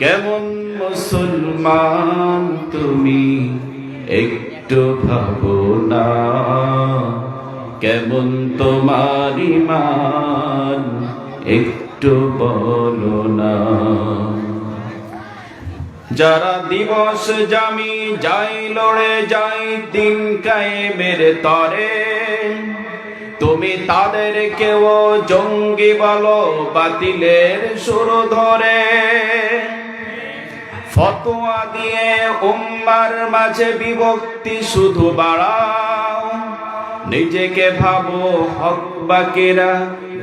কেমন মুসলমান তুমি একটু ভাবো না। কেমন তোমার ইমান একটু বলো না। যারা দিবস জামি যাই লড়ে যাই দিন কায়েমের তরে, তুমি তাদের কেউ জঙ্গি বলো, বাতিলের সুর ধরে। ফতোয়া দিয়ে উম্মার মাঝে বিভক্তি শুধু বাড়াও। নিজেকে ভাবো হক বাকিরা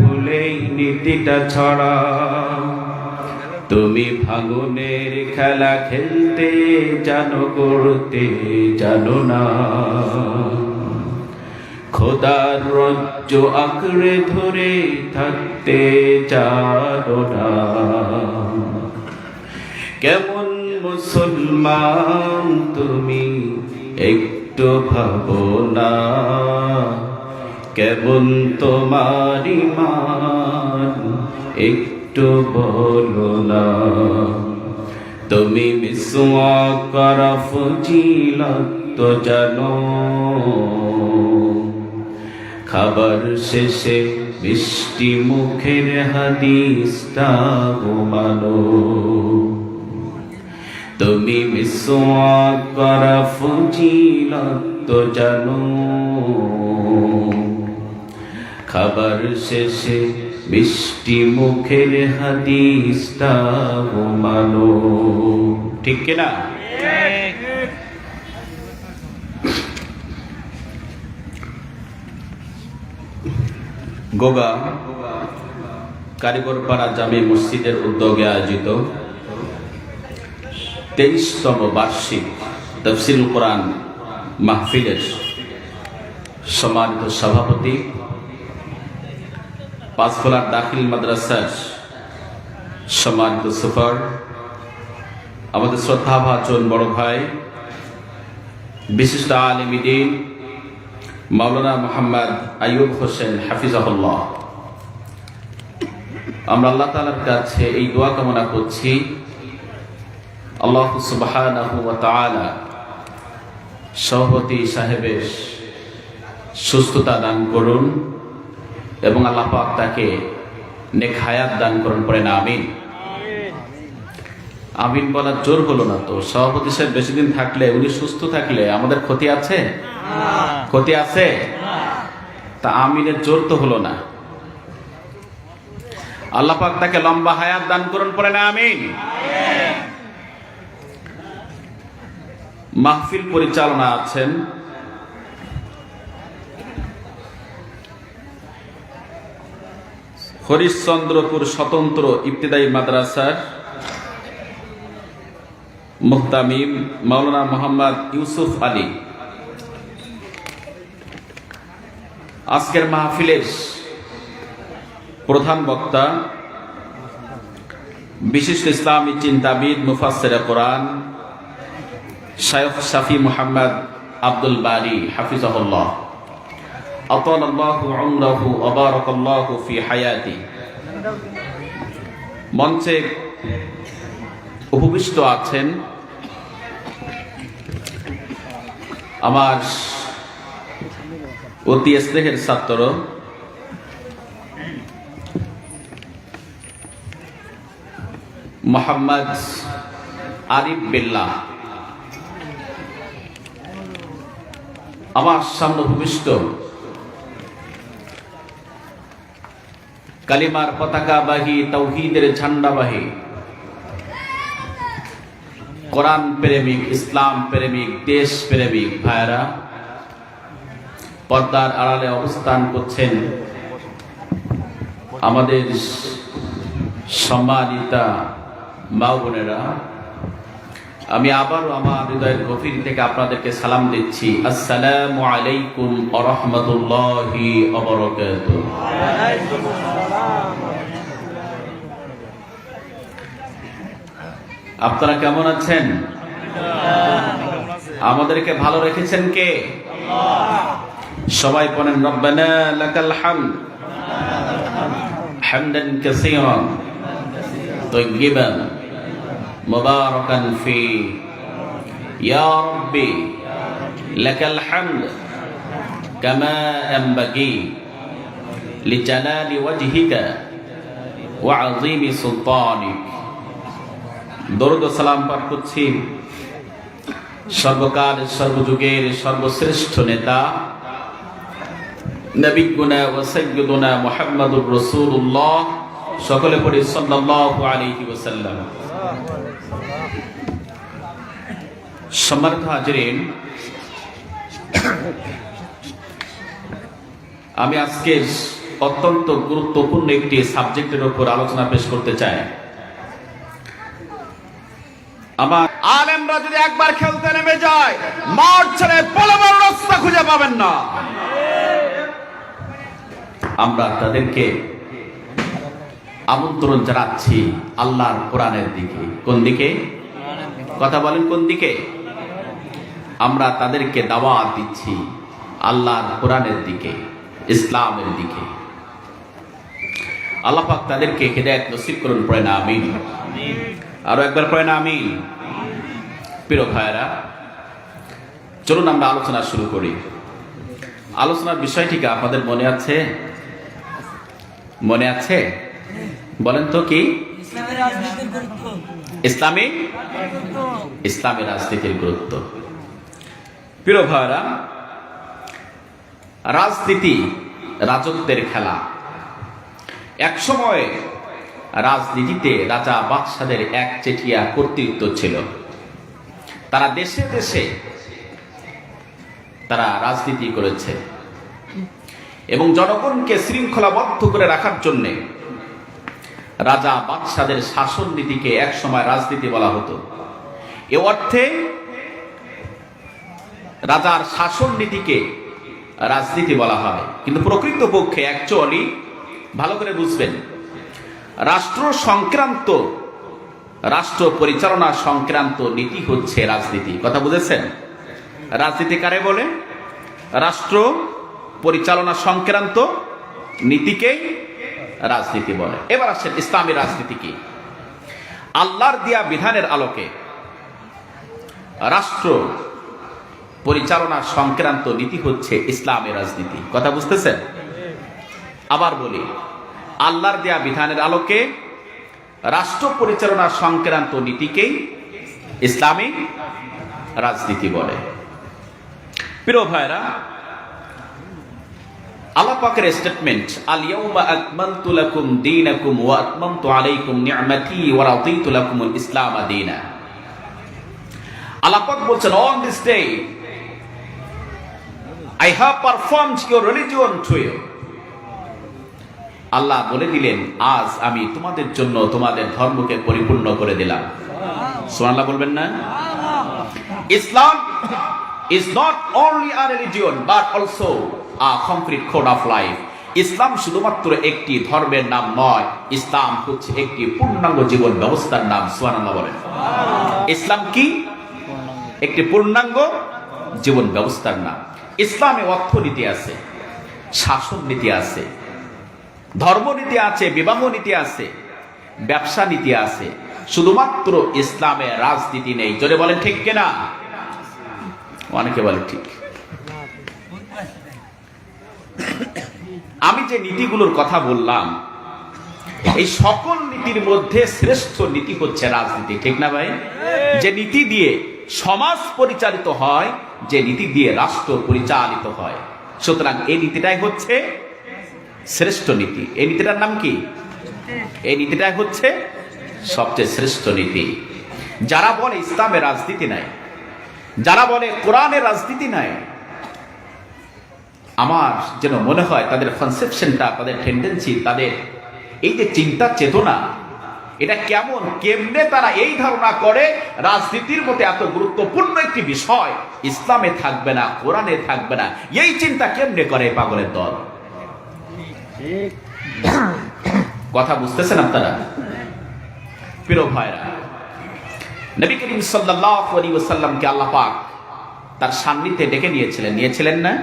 ভুলেই নীতিটা ছড়াও। তুমি ফাগুনের খেলা খেলতে, জানো করতে, জানো না। খোদার রজ্জ আঁকড়ে ধরে থাকতে জানো না। কেমন মুসলমান, তুমি একটু ভাবো না। কেমন তোমার ইমান একটু বলো না। তুমি মিসওয়া করা ফজিলত জানো। খাবার শেষে মিষ্টি মুখের হাদিসটা ঘুমানো তুমি মিসওয়া করা তো জানো। খাবার শেষে মিষ্টি মুখের হাদিসটা ঘুমানো ঠিক কিনা? গোগা, কারিগরপাড়া জামি মসজিদের উদ্যোগে আয়োজিত তেইশতম বার্ষিক তফসিল কোরআন মাহফিলের সম্মানিত সভাপতি, পাঁচফোলার দাখিল মাদ্রাসার সম্মানিত সুপার, আমাদের শ্রদ্ধাভাজন বড় ভাই, বিশিষ্ট আলিমিদিন মাওলানা মোহাম্মদ আইয়ুব হোসেন হাফিজাহুল্লাহ। আমরা আল্লাহ তালার কাছে এই দোয়া কামনা করছি আল্লাহ সভাপতি সাহেবের সুস্থতা দান করুন এবং আল্লাহ পাক তাকে নেক হায়াত দান করুন পরে না আমিন। আমিন। বলার জোর হলো না তো। সভাপতি সাহেব বেশি দিন থাকলে উনি সুস্থ থাকলে আমাদের ক্ষতি আছে? ক্ষতি আছে? তা আমিনের জোর তো হলো না। আল্লাহ পাক তাকে লম্বা হায়াত দান করুন পরে না আমিন। মাহফিল পরিচালনা আছেন। হরিশ্চন্দ্রপুর স্বতন্ত্র ইবতিদায়ী মাদ্রাসার মুহতামিম মাওলানা মোহাম্মদ ইউসুফ আলী। আজকের মাহফিলের প্রধান বক্তা বিশিষ্ট ইসলামী চিন্তাবিদ মুফাসের কোরআন শায়খ শাফি মোহাম্মদ আব্দুল বারি হাফিজাহুল্লাহ أطال الله عمره وبارك الله في حياته মঞ্চে উপবিষ্ট আছেন আমার অতি স্নেহের ছাত্র মোহাম্মদ আরিফ বিল্লাহ আমার সামনে ভূমিষ্ঠ। কালিমার পতাকা পতাকাবাহী, তৌহিদের ঝান্ডাবাহী। কোরআন প্রেমিক, ইসলাম প্রেমিক, দেশ প্রেমিক ভাইরা পর্দার আড়ালে অবস্থান করছেন আমাদের সম্মানিতা মা বোনেরা। আমি আবারও আমার হৃদয়ের গভীর থেকে আপনাদেরকে সালাম দিচ্ছি। আসসালামু আলাইকুম আরহামতুল্লাহি আপনারা কেমন আছেন? আমাদেরকে ভালো রেখেছেন কে? সবাই বলেন, রব্বানা লাকাল হামদ হামদান কাসীরা তাইয়িবান ফি ইয়া রাব্বি লাকাল হামদ কামা ইয়ানবাগি লিজালালি ওয়াজহিকা ওয়া আযীমি সুলতানিক দরুদ সালাম পাঠ করছি সর্বকাল, সর্বযুগের সর্বশ্রেষ্ঠ নেতা নবিগুনা ও সৈয়দুনা মুহাম্মদুর রাসূলুল্লাহ, সকলে পড়ি আলাইহি ওয়াসাল্লাম। সম্মানিত হাজিরিন, আমি আজকে অত্যন্ত গুরুত্বপূর্ণ একটি সাবজেক্টের উপর আলোচনা পেশ করতে চাই। আমার আলেমরা যদি একবার খেলতে নেমে যায়, মাঠ ছেড়ে পলাবার রাস্তা খুঁজে পাবেন না। আমরা তাদেরকে আমন্ত্রণ জানাচ্ছি আল্লাহর কোরআনের দিকে। কোন দিকে? কথা বলেন কোন দিকে? আমরা তাদেরকে দাওয়াত দিচ্ছি আল্লাহর কোরআনের দিকে, ইসলামের দিকে। আল্লাহ পাক তাদেরকে হেদায়ত নসিব করুন পড়ে না আমিন। আরও একবার পড়ে না আমিন। প্রিয় ভাইরা চলুন আমরা আলোচনা শুরু করি। আলোচনার বিষয়টিকে আপনাদের মনে আছে? মনে আছে? বলেন তো কি? ইসলামী? ইসলামী রাজনীতির গুরুত্ব। প্রিয় ভাইরা রাজনীতি রাজত্বের খেলা। এক সময় রাজনীতিতে রাজা বাদশাদের এক চেটিয়া কর্তৃত্ব ছিল। তারা দেশে দেশে তারা রাজনীতি করেছে। এবং জনগণকে শৃঙ্খলাবদ্ধ করে রাখার জন্যে রাজা বাদশাদের শাসন নীতিকে এক সময় রাজনীতি বলা হতো। এ অর্থে রাজার শাসন নীতিকে রাজনীতি বলা হয়। কিন্তু প্রকৃতপক্ষে অ্যাকচুয়ালি ভালো করে বুঝবেন, রাষ্ট্র সংক্রান্ত, রাষ্ট্র পরিচালনা সংক্রান্ত নীতি হচ্ছে রাজনীতি। কথা বুঝেছেন? রাজনীতি কারে বলে? রাষ্ট্র পরিচালনা সংক্রান্ত নীতিকেই রাজনীতি বলে। এবার আসেন ইসলামী রাজনীতি কি? আল্লাহর দিয়া বিধানের আলোকে রাষ্ট্র পরিচালনা সংক্রান্ত নীতি হচ্ছে ইসলামী রাজনীতি। কথা বুঝতেছেন? আবার বলি, আল্লাহর দেয়া বিধানের আলোকে রাষ্ট্র পরিচালনা সংক্রান্ত নীতিকেই ইসলামী রাজনীতি বলে। প্রিয় ভাইরা আল্লাহ পাকের স্টেটমেন্ট আল ইয়াউমা আকমালতু লাকুম দীনাকুম ওয়া আতমামতু আলাইকুম নি'মাতি ওয়া রাদিতু লাকুমুল ইসলাম দীনা। আল্লাহ পাক বলছেন on this day I have performed your religion to you আল্লাহ বলে দিলেন আজ আমি তোমাদের জন্য তোমাদের ধর্মকে পরিপূর্ণ করে দিলাম। সুবহানাল্লাহ। বলবেন না? Islam is not only a religion but also complete code of life ইসলাম শুধুমাত্র একটি ধর্মের নাম নয়, ইসলাম হচ্ছে একটি পূর্ণাঙ্গ জীবন ব্যবস্থার নাম, সুবহানাল্লাহ বলেন। ইসলাম কি? একটি পূর্ণাঙ্গ জীবন ব্যবস্থার নাম। ইসলামে অর্থনীতি আছে, শাসন নীতি আছে, ধর্মনীতি আছে, বিবাহ নীতি আছে, ব্যবসা নীতি আছে। শুধুমাত্র ইসলামে রাজনীতি নেই। জোরে বলেন ঠিক কিনা? অনেকে বলে ঠিক। আমি যে নীতিগুলোর কথা বললাম, এই সকল নীতির মধ্যে শ্রেষ্ঠ নীতি হচ্ছে রাজনীতি, ঠিক না ভাই? যে নীতি দিয়ে সমাজ পরিচালিত হয়, যে নীতি দিয়ে রাষ্ট্র পরিচালিত হয়। সুতরাং এই নীতিটাই হচ্ছে শ্রেষ্ঠ নীতি। এই নীতিটার নাম কি? এই নীতিটাই হচ্ছে সবচেয়ে শ্রেষ্ঠ নীতি। যারা বলে ইসলামের রাজনীতি নাই, যারা বলে কোরআনের রাজনীতি নাই আমার যেন মনে হয় তাদের কনসেপশনটা তাদের টেন্ডেন্সি তাদের এই যে চিন্তা চেতনা, এটা কেমন, কেমনে তারা এই ধারণা করে, রাজনীতির মধ্যে এত গুরুত্বপূর্ণ একটি বিষয়, ইসলামে থাকবে না, কোরআনে থাকবে না, এই চিন্তা কেমনে করে পাগলের দল? কথা বুঝতেছেন আপনারা? প্রিয় ভাইরা, নবী করিম সাল্লাল্লাহু আলাইহি ওয়াসাল্লামকে আল্লাহ পাক তার সান্নিধ্যে ডেকে নিয়েছিলেন। নিয়েছিলেন না?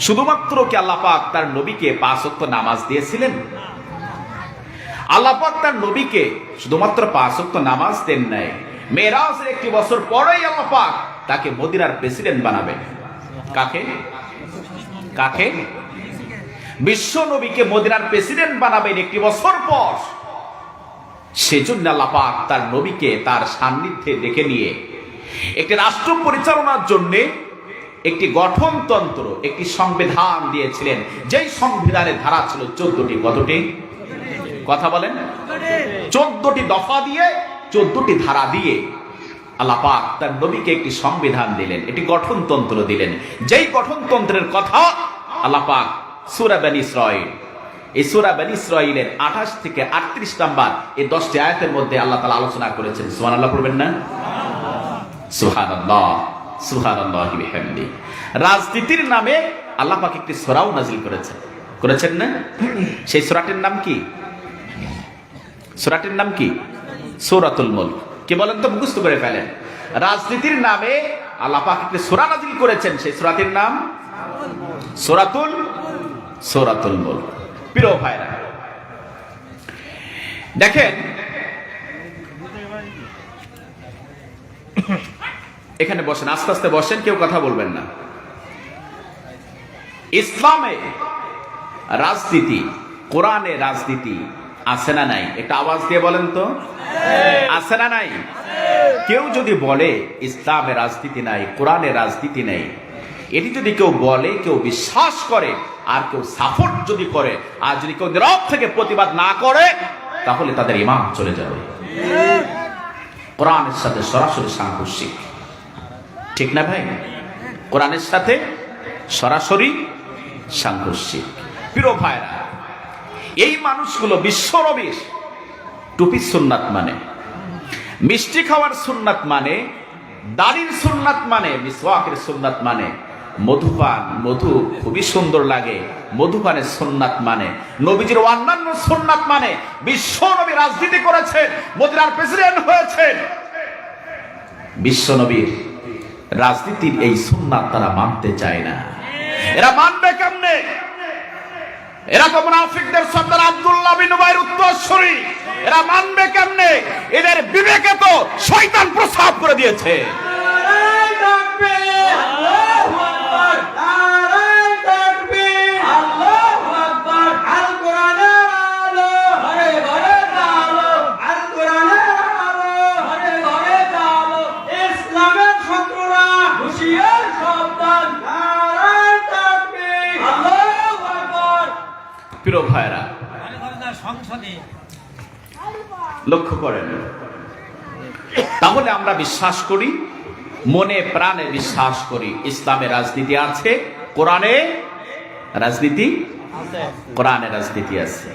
শুধুমাত্র কি আল্লাহ পাক তার নবীকে পাঁচ ওয়াক্ত নামাজ দিয়েছিলেন? আল্লাহ পাক তার নবীকে শুধুমাত্র পাঁচ ওয়াক্ত নামাজ দেন নাই। মেরাজের একটি বছর পরেই আল্লাহ পাক তাকে মদিনার প্রেসিডেন্ট বানাবেন। কাকে? কাকে? বিশ্ব নবীকে মদিনার প্রেসিডেন্ট বানাবেন একটি বছর পর। সেজন্য আল্লাহ পাক তার নবীকে তার সান্নিধ্যে ডেকে নিয়ে একটি রাষ্ট্র পরিচালনার জন্য একটি গঠনতন্ত্র, একটি সংবিধান দিয়েছিলেন। যেই সংবিধানের ধারা ছিল চোদ্দটি, কতটি? কথা বলেন। চোদ্দটি দফা দিয়ে, চোদ্দটি ধারা দিয়ে আল্লাহ পাক তার নবীকে একটি সংবিধান দিলেন, একটি গঠনতন্ত্র দিলেন। যেই গঠনতন্ত্রের কথা আল্লাহ পাক সুরা বেন ইসরাইল এই সুরা বেন ইসরাইলের আঠাশ থেকে আটত্রিশ নাম্বার এই দশটি আয়াতের মধ্যে আল্লাহ তালা আলোচনা করেছেন। সুহান আল্লাহ করবেন না? সুহান আল্লাহ সুহান রাজনীতির নামে আল্লাহ পাক একটি সোরাও নাজিল করেছেন। করেছেন না? সেই সোরাটির নাম কি? সোরাটির নাম কি? সৌরাতুল মুল্ক। কি বলেন তো, মুখস্থ করে ফেলেন। রাজনীতির নামে আল্লাহ পাক একটি সোরা নাজিল করেছেন। সেই সোরাটির নাম? সোরাতুল সোরাতুল মুল্ক। প্রিয় ভাইরা, দেখেন এখানে বসেন, আস্তে আস্তে বসেন, কেউ কথা বলবেন না। ইসলামে রাজনীতি, কোরআনে রাজনীতি আছে না নাই? একটা আওয়াজ দিয়ে বলেন তো। আছে না নাই? কেউ যদি বলে ইসলামে রাজনীতি নাই, কোরআনে রাজনীতি নেই, এটি যদি কেউ বলে, কেউ বিশ্বাস করে, আর কেউ সাপোর্ট যদি করে, আর যদি কেউ নীরব থেকে প্রতিবাদ না করে, তাহলে তাদের ইমাম চলে যাবে। কোরআনের সাথে সরাসরি সাংঘর্ষিক। ঠিক না ভাই? কোরআনের সাথে সরাসরি সাংঘর্ষিক। প্রিয় ভাইরা, এই মানুষগুলো বিশ্বরবির টুপি সুন্নাত মানে মিষ্টি খাওয়ার সুন্নাত মানে দাড়ির সুন্নাত মানে মিসওয়াকের সুন্নাত মানে মধুপান, মধু খুবই সুন্দর লাগে, মধুপানের সুন্নাত মানে নবীজির অন্যান্য সুন্নাত মানে বিশ্ব নবী রাজনীতি করেছেন, মদিনার প্রেসিডেন্ট হয়েছেন। বিশ্ব নবীর রাজনীতির এই সুন্নাত তারা মানতে চায় না। এরা মানবে কেমনে? এরা তো মুনাফিকদের সর্দার আব্দুল্লাহ বিন উবাইর উত্তরসূরি। এরা মানবে কেমনে? এদের বিবেকে তো শয়তান প্রস্তাব করে দিয়েছে। প্রিয় ভাইরা। লক্ষ্য করেন। তাহলে আমরা বিশ্বাস করি, মনে প্রাণে বিশ্বাস করি, ইসলামে রাজনীতি আছে, কোরআনে রাজনীতি কোরআনে রাজনীতি আছে।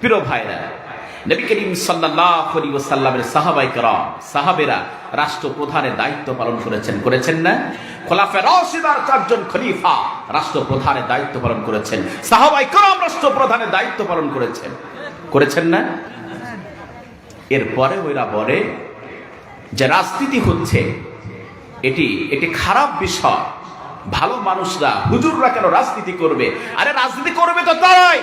প্রিয় ভাইরা নবী করিম সাল্লাহামের সাহাবাই করাম, সাহাবেরা রাষ্ট্রপ্রধানের দায়িত্ব পালন করেছেন করেছেন না? চারজন খলিফা দায়িত্ব পালন করেছেন। সাহাবাই দায়িত্ব পালন করেছেন। করেছেন না? এরপরে ওরা বলে, যে রাজনীতি হচ্ছে, এটি খারাপ বিষয়। ভালো মানুষরা, হুজুররা কেন রাজনীতি করবে? আরে রাজনীতি করবে তো তাই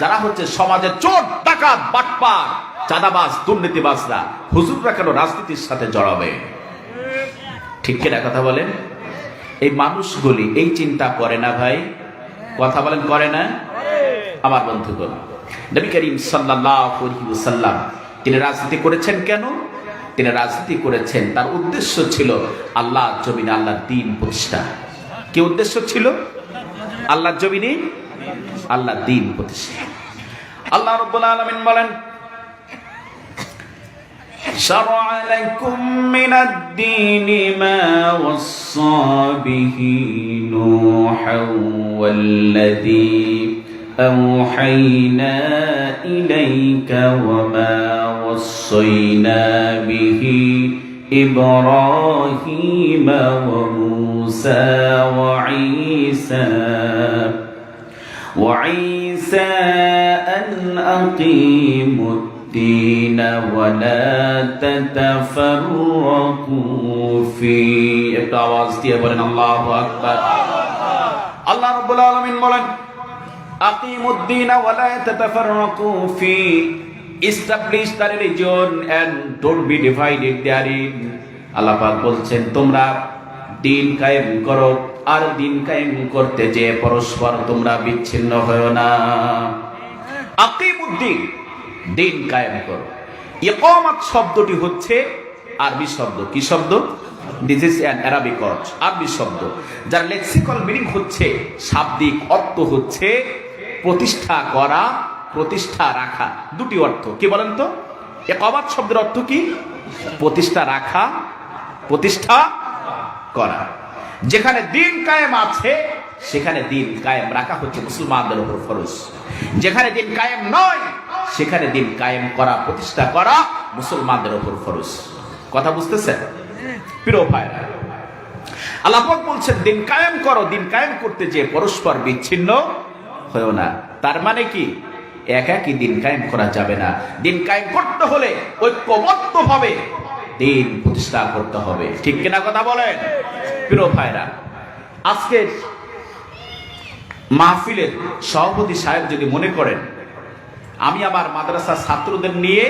যারা হচ্ছে সমাজের চোট ডাকাত, বাটপার, চাঁদাবাজ, দুর্নীতিবাজরা, হুজুররা কেন রাজনীতির সাথে জড়াবে? ঠিক কিনা কথা বলেন? এই মানুষগুলি এই চিন্তা করে না ভাই। কথা বলেন, করে না? আমার বন্ধুগণ, নবী করিম ওয়াসাল্লাম, তিনি রাজনীতি করেছেন কেন? তিনি রাজনীতি করেছেন, তার উদ্দেশ্য ছিল আল্লাহ জমিনে আল্লাহর দিন প্রতিষ্ঠা। কি উদ্দেশ্য ছিল? আল্লাহর জমিনে আল্লাহর দিন প্রতিষ্ঠা আল্লাহ রাব্বুল আলামিন বলেন شرع لكم من الدين ما وصى به نوحا والذي أوحينا إليك وما وصينا به إبراهيم وموسى وعيسى وعيسى أن أقيموا الدين ولا تتفرقوا فيه একটু আওয়াজ দিয়ে বলেন আল্লাহু আকবার আল্লাহ রাব্বুল আলামিন বলেন আকিমুদ্দিন ওয়া লা তাতাফাররাকু ফি establish the religion and don't be divided therein আল্লাহ পাক বলছেন তোমরা দিন কায়েম করো আর দিন কায়েম করতে যে পরস্পর তোমরা বিচ্ছিন্ন হয়েও না। আকিমুদ্দিন, দিন কায়েম করো। ইকামাত শব্দটি হচ্ছে আরবি শব্দ। কি শব্দ? This is an Arabic word আরবি শব্দ। যার লেক্সিক্যাল মিনিং হচ্ছে শাব্দিক, অর্থ হচ্ছে প্রতিষ্ঠা করা, প্রতিষ্ঠা রাখা। দুটি অর্থ। কি বলেন তো? একাবাত শব্দের অর্থ কি? প্রতিষ্ঠা রাখা, প্রতিষ্ঠা করা। যেখানে দিন কায়েম আছে, সেখানে দিন কায়েম রাখা হচ্ছে মুসলমানদের উপর ফরজ। যেখানে দিন কায়েম নয়, সেখানে দিন কায়েম করা, প্রতিষ্ঠা করা মুসলমানদের উপর ফরজ। কথা বুঝতেছেন? প্রিয় ভাইরা, আল্লাহ বলছেন, দিন কায়েম করো, দিন কায়েম করতে যে পরস্পর বিচ্ছিন্ন হয়েও না। তার মানে কি? একাকি দিন কায়েম করা যাবে না। দিন কায়েম করতে হলে ঐক্যবদ্ধ ভাবে দিন প্রতিষ্ঠা করতে হবে। ঠিক কিনা কথা বলেন? প্রিয় ভাইরা, আজকের মাহফিলের সভাপতি সাহেব যদি মনে করেন, আমি আমার মাদ্রাসার ছাত্রদের নিয়ে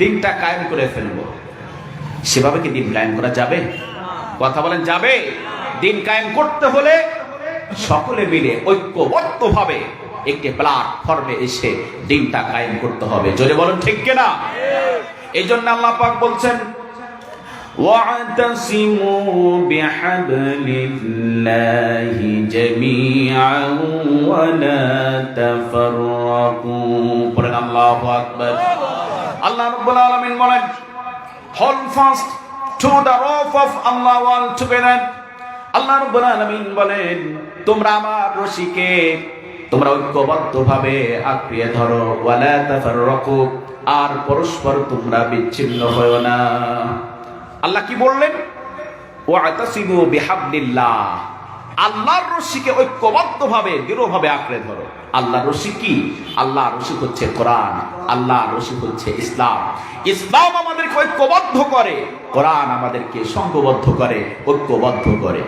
দিনটা কায়েম করে ফেলব। সেভাবে কি দিন কায়েম করা যাবে? কথা বলেন, যাবে। দিন কায়েম করতে হলে সকলে মিলে ঐক্যবদ্ধ ভাবে একটি প্ল্যাটফর্মে এসে দিনটা কায়েম করতে হবে। জোরে বলেন, ঠিক কিনা? এই জন্য আল্লাহ পাক বলছেন واعتصموا بحبل الله جميعا ولا تفرقوا পড়েন আল্লাহু আকবার আল্লাহ রাব্বুল আলামিন বলেন hold fast to the rope of Allah all together আল্লাহ রাব্বুল আলামিন বলেন তোমরা আমার রশিকে তোমরা ঐক্যবদ্ধভাবে আঁকড়িয়ে ধরো ওয়ালা তাফাররাকু আর পরস্পর তোমরা বিচ্ছিন্ন হয়ো না আল্লাহ কি বললেন? ওয়াতাসিমু বিহাবলিল্লাহ। আল্লাহর রশিকে ঐক্যবদ্ধভাবে, দৃঢ়ভাবে আঁকড়ে ধরো। আল্লাহ রশি কি? আল্লাহ রশি হচ্ছে কোরআন আল্লাহ রশি হচ্ছে ইসলাম। ইসলাম আমাদেরকে ঐক্যবদ্ধ করে, কোরআন আমাদেরকে সংঘবদ্ধ করে, ঐক্যবদ্ধ করে।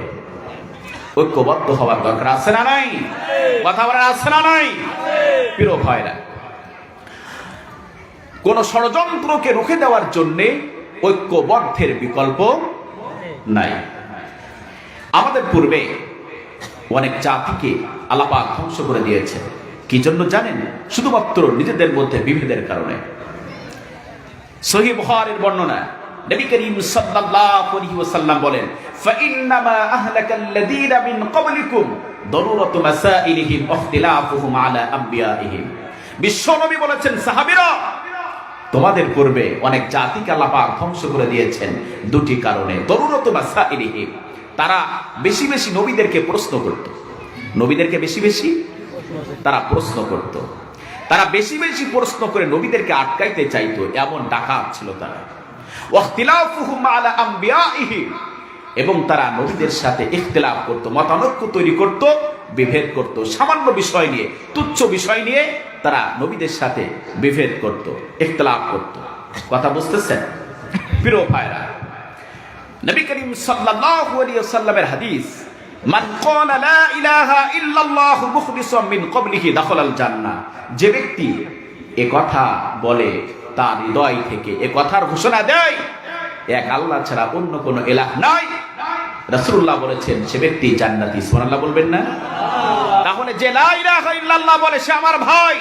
ঐক্যবদ্ধ হওয়ার দরকার আছে না নাই? কথা বলার আছে না নাই? প্রিয় ভাইরা, কোন ষড়যন্ত্রকে রুখে দেওয়ার জন্যে ঐক্যবদ্ধের বিকল্প নাই। আমাদের পূর্বে অনেক জাতিকে আলাপা ধ্বংস করে দিয়েছে কি জন্য জানেন? শুধুমাত্র নিজেদের মধ্যে বিভেদের কারণে। সহি বুখারীর বর্ণনা নবী করিম সাল্লাল্লাহু আলাইহি ওয়াসাল্লাম বলেন, ফাইন্নামা আহলাকাল্লাযীনা মিন ক্বাবলিকুম দারুরাতু মাসাইলিহিম ইখতিলাফুহুম আলা আমবিয়াইহিম। বিশ্বনবী বলেছেন, সাহাবীরা তোমাদের পূর্বে অনেক জাতিকে আল্লাহ পাক ধ্বংস করে দিয়েছেন দুটি কারণে। দরুরত মাসাইলিহিম তারা বেশি বেশি নবীদেরকে প্রশ্ন করত। নবীদেরকে বেশি বেশি তারা প্রশ্ন করত। তারা বেশি বেশি প্রশ্ন করে নবীদেরকে আটকাইতে চাইতো, এমন ডাকাত ছিল তারা। এবং তারা নবীদের সাথে ইখতিলাফ করত, মতানৈক্য তৈরি করত, বিভেদ করত। সামান্য বিষয় নিয়ে, তুচ্ছ বিষয় নিয়ে তারা নবীদের সাথে বিভেদ করত, ইখতিলাফ করত। কথা বুঝতেছেন? প্রিয় ভাইরা, নবী করিম সাল্লাল্লাহু আলাইহি ওয়াসাল্লামের হাদিস, মান ক্বালা লা ইলাহা ইল্লাল্লাহু মুখলিসাম মিন ক্বাবলিহি দাখালাল জান্নাহ। যে ব্যক্তি এ কথা বলে, তার হৃদয় থেকে এ কথার ঘোষণা দেয়, এক আল্লাহ ছাড়া অন্য কোনো এলাহ নাই। রাসূলুল্লাহ বলেছেন, সে ব্যক্তি জান্নাতি। সুবহানাল্লাহ বলবেন না? তাহলে যে লা ইলাহা ইল্লাল্লাহ বলে সে আমার ভাই।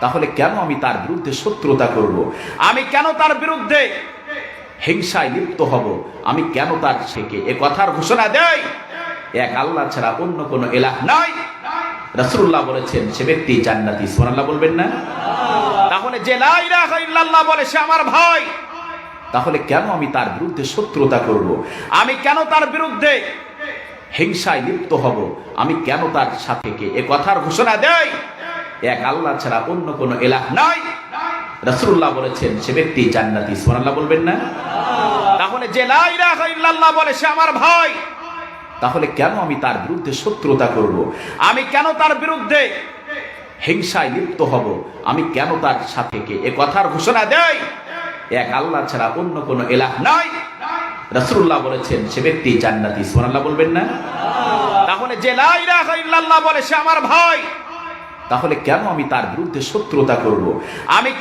তাহলে কেন আমি তার বিরুদ্ধে শত্রুতা করব? আমি কেন তার বিরুদ্ধে হিংসায় লিপ্ত হব? আমি কেন তার থেকে এ কথার ঘোষণা দেয় এক আল্লাহ ছাড়া অন্য কোনো এলাহ নাই। রাসূলুল্লাহ বলেছেন, সে ব্যক্তি জান্নাতি, সুবহানাল্লাহ বলবেন না? তাহলে যে লা ইলাহা ইল্লাল্লাহ বলে সে আমার ভাই, তাহলে কেন আমি তার বিরুদ্ধে শত্রুতা করব? আমি কেন তার বিরুদ্ধে হিংসায় লিপ্ত হব। আমি কেন তার সাথে কে? এ কথার ঘোষণা দেয় এক আল্লাহ ছাড়া অন্য কোনো এলাহ নাই। রাসূলুল্লাহ বলেছেন, সে ব্যক্তি জান্নাতি, সুবহানাল্লাহ বলবেন না? তাহলে যে লা ইলাহা ইল্লাল্লাহ বলে, সে আমার ভাই। তাহলে কেন আমি তার বিরুদ্ধে শত্রুতা করব? আমি কেন তার বিরুদ্ধে হিংসায় লিপ্ত হব? আমি কেন তার সাথে কে? এ কথার ঘোষণা দেয় এক আল্লাহ ছাড়া অন্য কোনো এলাহ নাই। রাসূলুল্লাহ বলেছেন, সে ব্যক্তি জান্নাতি। সুবহানাল্লাহ বলবেন না? তাহলে যে লা ইলাহা বলে, সে আমার ভাই। তাহলে কেন আমি তার বিরুদ্ধে শত্রুতা করব? আমি